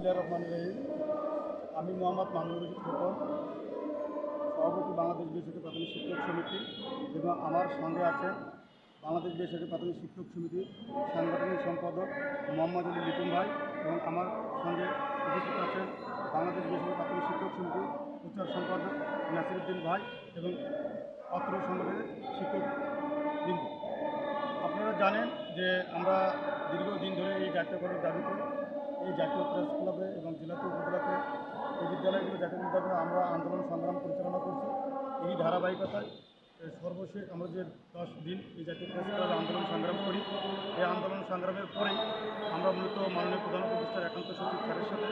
বিসমিল্লাহির রহমানির রহিম আমি মোহাম্মদ মামুনুর রশিদ খোকন, সভাপতি বাংলাদেশ বেসরকারি প্রাথমিক শিক্ষক সমিতি এবং আমার সঙ্গে আছেন বাংলাদেশ বেসরকারি প্রাথমিক শিক্ষক সমিতির সাংগঠনিক সম্পাদক মোহাম্মদ আলী লিটন ভাই এবং আমার সঙ্গে উপস্থিত আছেন বাংলাদেশ বেসরকারি প্রাথমিক শিক্ষক সমিতির প্রচার সম্পাদক নাসিরুদ্দিন ভাই এবং অত্র সংগঠনের শিক্ষক আপনারা জানেন যে আমরা দীর্ঘদিন ধরে এই দায়িত্ব করার দাবি দাবিতে এই জাতীয় প্রেস ক্লাবে এবং জেলাতে উপজেলাতে এই বিদ্যালয়গুলো জাতীয় দাবিতে আমরা আন্দোলন, সংগ্রাম পরিচালনা করছি। এই ধারাবাহিকতায় সর্বশেষ আমরা যে দশ দিন এই জাতীয় প্রেস ক্লাবে আন্দোলন, সংগ্রাম করি, এই আন্দোলন, সংগ্রামের পরেই আমরা মূলত মাননীয় প্রধান উপদেষ্টার একান্ত সচিব স্যারের সাথে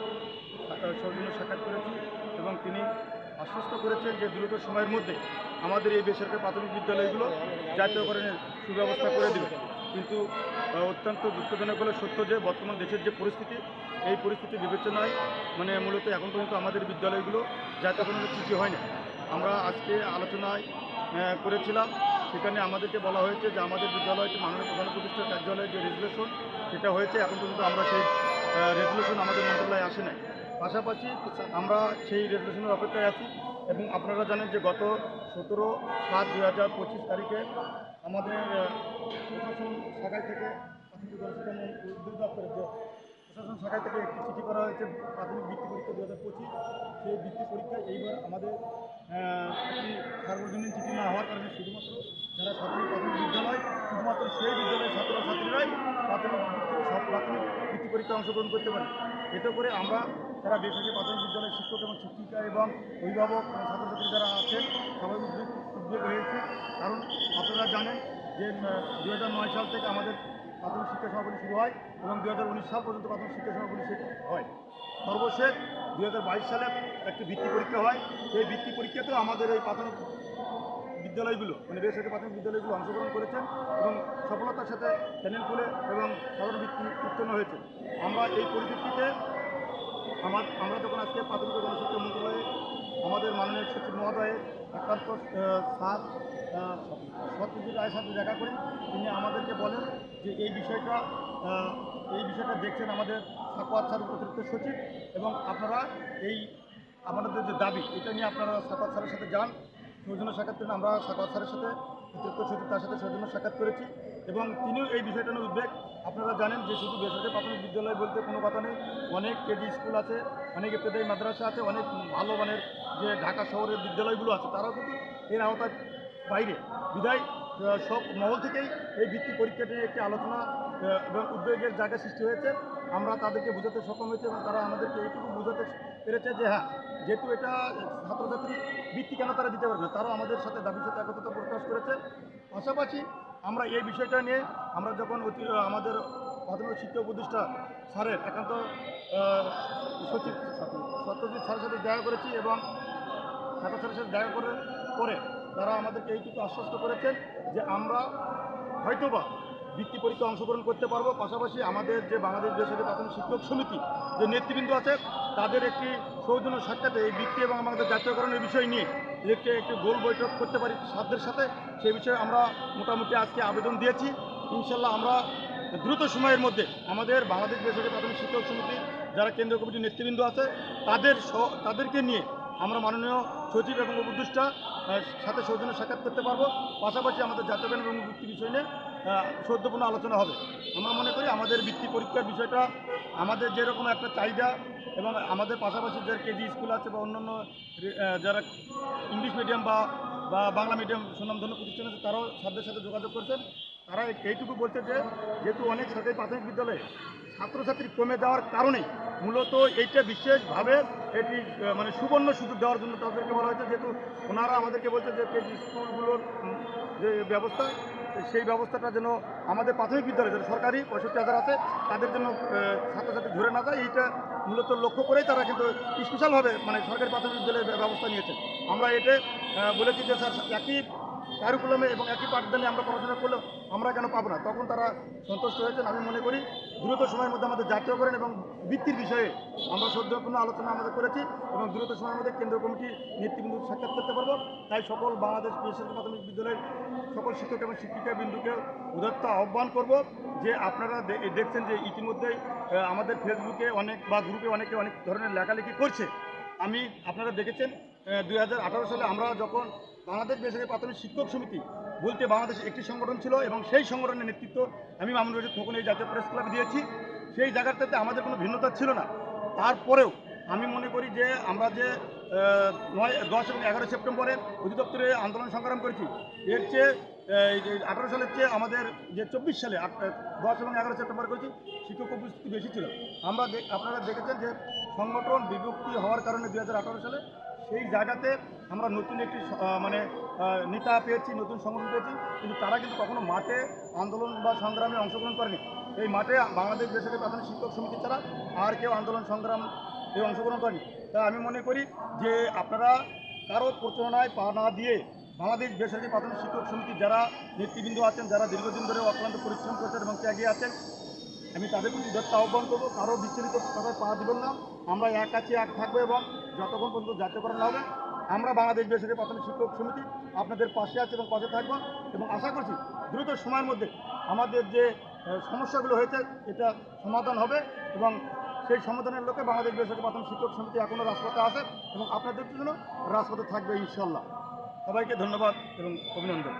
সৌজন্য সাক্ষাৎ করেছি এবং তিনি আশ্বস্ত করেছেন যে দ্রুত সময়ের মধ্যে আমাদের এই বেসরকারি প্রাথমিক বিদ্যালয়গুলো জাতীয়করণের সুব্যবস্থা করে দেবে। কিন্তু অত্যন্ত দুঃখজনক বলে সত্য যে বর্তমান দেশের যে পরিস্থিতি, এই পরিস্থিতি বিবেচনায় মানে মূলত এখন পর্যন্ত আমাদের বিদ্যালয়গুলো জাতীয়করণের চিঠি হয় না আমরা আজকে আলোচনায় করেছিলাম, সেখানে আমাদেরকে বলা হয়েছে যে আমাদের বিদ্যালয়টি মাননীয় প্রধান প্রতিষ্ঠার কার্যালয়ের যে রেজুলেশন সেটা হয়েছে, এখন পর্যন্ত আমরা সেই রেজুলেশন আমাদের মন্ত্রণালয়ে আসে নাই। পাশাপাশি আমরা সেই রেজুলেশনের অপেক্ষায় আছি এবং আপনারা জানেন যে গত সতেরো সাত দু হাজার পঁচিশ তারিখে আমাদের প্রশাসন শাখায় থেকে প্রাথমিক উদ্যোগ দপ্তরের যে প্রশাসন শাখায় থেকে একটি চিঠি করা হয়েছে প্রাথমিক বৃত্তি পরীক্ষা দু হাজার পঁচিশ। সেই বৃত্তি পরীক্ষা এইবার আমাদের একটি সার্বজনীন চিঠি না হওয়ার কারণে শুধুমাত্র যারা প্রাথমিক প্রাথমিক বিদ্যালয়, শুধুমাত্র সেই বিদ্যালয়ের ছাত্রছাত্রীরাই প্রাথমিক সব প্রাথমিক বৃত্তি পরীক্ষায় অংশগ্রহণ করতে পারে। এতে করে আমরা যারা বেসরকারি প্রাথমিক বিদ্যালয়ের শিক্ষক এবং শিক্ষিকা এবং অভিভাবক ছাত্রছাত্রী যারা আছেন সবাই উদ্যোগ উদ্যোগ হয়েছে কারণ আপনারা জানেন যে দু সাল থেকে আমাদের প্রাথমিক শিক্ষা সমাপনী শুরু হয় এবং দু হাজার উনিশ সাল পর্যন্ত প্রাথমিক শিক্ষা সমাপনী হয়। সর্বশেষ দু হাজার বাইশ সালে একটি ভিত্তি পরীক্ষা হয়। সেই বৃত্তি পরীক্ষাতেও আমাদের এই প্রাথমিক বিদ্যালয়গুলো মানে বেসরকারি প্রাথমিক বিদ্যালয়গুলো অংশগ্রহণ করেছেন এবং সফলতার সাথে চ্যানেল খুলে এবং সাধারণ বৃত্তি উত্তীর্ণ হয়েছে। আমরা এই পরিপ্রেক্ষিতে আমার, আমরা যখন আজকে প্রাথমিক গণশিক্ষা মন্ত্রণালয়ে আমাদের মাননীয় সচিব মহোদয়ের একান্ত সাত সত্যজিৎ রায়ের সাথে দেখা করি তিনি আমাদেরকে বলেন যে এই বিষয়টা এই বিষয়টা দেখছেন আমাদের সাকোয়াত স্যার অতিরিক্ত সচিব এবং আপনারা এই আমাদের যে দাবি, এটা নিয়ে আপনারা সাকোয়াত স্যারের সাথে যান। সৌজন্য সাক্ষাৎ আমরা সাকোয়াত স্যারের সাথে অতিরিক্ত সচিব তার সাথে সৌজন্য সাক্ষাৎ করেছি এবং তিনিও এই বিষয়টা নিয়ে উদ্বেগ। আপনারা জানেন যে শুধু বেসরকারি প্রাথমিক বিদ্যালয় বলতে কোনো কথা নেই। অনেক কেজি স্কুল আছে, অনেক ইত্যাদি মাদ্রাসা আছে, অনেক ভালো মানের যে ঢাকা শহরের বিদ্যালয়গুলো আছে, তারাও কিন্তু এর আওতার বাইরে। বিদায় সব মহল থেকেই এই ভিত্তি পরীক্ষা নিয়ে একটি আলোচনা এবং উদ্বেগের জায়গা সৃষ্টি হয়েছে। আমরা তাদেরকে বোঝাতে সক্ষম হয়েছে এবং তারা আমাদেরকে এইটুকু বোঝাতে পেরেছে যে হ্যাঁ যেহেতু এটা ছাত্রছাত্রী বৃত্তি কেন তারা দিতে পারবে তারা আমাদের সাথে দাবির সাথে একত্রতা প্রকাশ করেছে। পাশাপাশি আমরা এই বিষয়টা নিয়ে আমরা যখন অতি আমাদের প্রাথমিক শিক্ষা উপদেষ্টা স্যারের একান্ত সচিব, সত্যজিৎ স্যারের সাথে দেখা করেছি এবং ঢাকা স্যারের সাথে দেখা করে পরে তারা আমাদেরকে এইটুকু আশ্বস্ত করেছেন যে আমরা হয়তোবা বৃত্তি পরীক্ষা অংশগ্রহণ করতে পারব। পাশাপাশি আমাদের যে বাংলাদেশ বেসরকারি প্রাথমিক শিক্ষক সমিতি যে নেতৃবৃন্দ আছে, তাদের একটি সৌজন্য সাক্ষাতে এই বৃত্তি এবং আমাদের জাতীয়করণের বিষয় নিয়ে একটি একটি গোল বৈঠক করতে পারি সাধ্যের সাথে। সেই বিষয়ে আমরা মোটামুটি আজকে আবেদন দিয়েছি। ইনশাল্লাহ আমরা দ্রুত সময়ের মধ্যে আমাদের বাংলাদেশ বেসরকারি প্রাথমিক শিক্ষক সমিতি যারা কেন্দ্রীয় কমিটির নেতৃবৃন্দ আছে তাদের তাদেরকে নিয়ে আমরা মাননীয় সচিব এবং উপদেষ্টা সাথে সৌজন্য সাক্ষাৎ করতে পারব। পাশাপাশি আমাদের জাতীয় জাতীয়করণ এবং বৃত্তি বিষয় নিয়ে আহ, সৌদ্যপূর্ণ আলোচনা হবে। আমরা মনে করি আমাদের বৃত্তি পরীক্ষার বিষয়টা আমাদের যেরকম একটা চাহিদা এবং আমাদের পাশাপাশি যে কেজি স্কুল আছে বা অন্যান্য যারা ইংলিশ মিডিয়াম বা বা বাংলা মিডিয়াম সুনামধন্য প্রতিষ্ঠান আছে তারাও ছাত্রদের সাথে যোগাযোগ করছেন। তারা এইটুকু বলছে যে, যেহেতু অনেক সরকারি প্রাথমিক বিদ্যালয়ে ছাত্রছাত্রী কমে যাওয়ার কারণেই মূলত এইটা বিশেষভাবে এটি মানে সুবর্ণ সুযোগ দেওয়ার জন্য তাদেরকে বলা হয়েছে। যেহেতু ওনারা আমাদেরকে বলছে যে স্কুলগুলোর যে ব্যবস্থা, সেই ব্যবস্থাটা যেন আমাদের প্রাথমিক বিদ্যালয়, যেন সরকারি পঁয়ষট্টি হাজার আছে, তাদের জন্য ছাত্রছাত্রী ধরে না যায়। এইটা মূলত লক্ষ্য করেই তারা কিন্তু স্পেশালভাবে মানে সরকারি প্রাথমিক বিদ্যালয়ের ব্যবস্থা নিয়েছে। আমরা এটা বলেছি যে, স্যার, একই কারিকুলামে এবং একই পাঠদানে আমরা পড়াশোনা করলেও আমরা কেন পাবো না? তখন তারা সন্তুষ্ট হয়েছেন আমি মনে করি। দ্রুত সময়ের মধ্যে আমাদের জাতীয়করণ এবং বৃত্তির বিষয়ে আমরা সদ্যপূর্ণ আলোচনা আমাদের করেছি এবং দ্রুত সময়ের মধ্যে কেন্দ্রীয় কমিটি নেতৃবৃন্দ সাক্ষাৎ করতে পারব। তাই সকল বাংলাদেশ বেসরকারি প্রাথমিক বিদ্যালয়ের সকল শিক্ষক এবং শিক্ষিকা বিন্দুকে উদাত্ত আহ্বান করব যে আপনারা দেখছেন যে ইতিমধ্যেই আমাদের ফেসবুকে অনেক বা গ্রুপে অনেকে অনেক ধরনের লেখালেখি করছে। আমি, আপনারা দেখেছেন দুই হাজার আঠারো সালে আমরা যখন বাংলাদেশ বেসরকারি প্রাথমিক শিক্ষক সমিতি বলতে বাংলাদেশে একটি সংগঠন ছিল এবং সেই সংগঠনের নেতৃত্ব আমি মামুন রশিদ খোকন এই জাতীয় প্রেস ক্লাবে দিয়েছি, সেই জায়গাটাতে আমাদের কোনো ভিন্নতা ছিল না। তারপরেও আমি মনে করি যে আমরা যে নয়, দশ এবং এগারো সেপ্টেম্বরে অধিদপ্তরে আন্দোলন সংগ্রাম করেছি, এর চেয়ে আঠারো সালের চেয়ে আমাদের যে চব্বিশ সালে দশ এবং এগারো সেপ্টেম্বর করেছি, শিক্ষক উপস্থিতি বেশি ছিল। আমরা আপনারা দেখেছেন যে সংগঠন বিভক্তি হওয়ার কারণে দুই হাজার আঠেরো সালে সেই জায়গাতে আমরা নতুন একটি মানে নেতা পেয়েছি, নতুন সংগঠন পেয়েছি, কিন্তু তারা কিন্তু কখনো মাঠে আন্দোলন বা সংগ্রামে অংশগ্রহণ করেনি। এই মাঠে বাংলাদেশ বেসরকারি প্রাথমিক শিক্ষক সমিতি ছাড়া আর কেউ আন্দোলন, সংগ্রাম এ অংশগ্রহণ করেনি। তাই আমি মনে করি যে আপনারা কারও প্রচারণায় পা না দিয়ে বাংলাদেশ বেসরকারি প্রাথমিক শিক্ষক সমিতির যারা নেতৃবৃন্দ আছেন, যারা দীর্ঘদিন ধরে অক্লান্ত পরিশ্রম করেছেন এবং ত্যাগী আছেন আমি তাদের প্রতি উদাত্ত আহ্বান করব, কারও বিচ্ছিন্ন কথায় পা দিবেন না। আমরা এক কাছে এক থাকব এবং যতক্ষণ পর্যন্ত জাতীয়করণ হবে, আমরা বাংলাদেশ বেসরকারি প্রাথমিক শিক্ষক সমিতি আপনাদের পাশে আছে এবং পাশে থাকব এবং আশা করছি দ্রুত সময়ের মধ্যে আমাদের যে সমস্যাগুলো হয়েছে, এটা সমাধান হবে এবং সেই সমাধানের লোকে বাংলাদেশ বেসরকারি প্রাথমিক শিক্ষক সমিতি এখনও রাজপথে আছে এবং আপনাদের জন্য রাজপথে থাকবে ইনশাল্লাহ সবাইকে ধন্যবাদ এবং অভিনন্দন।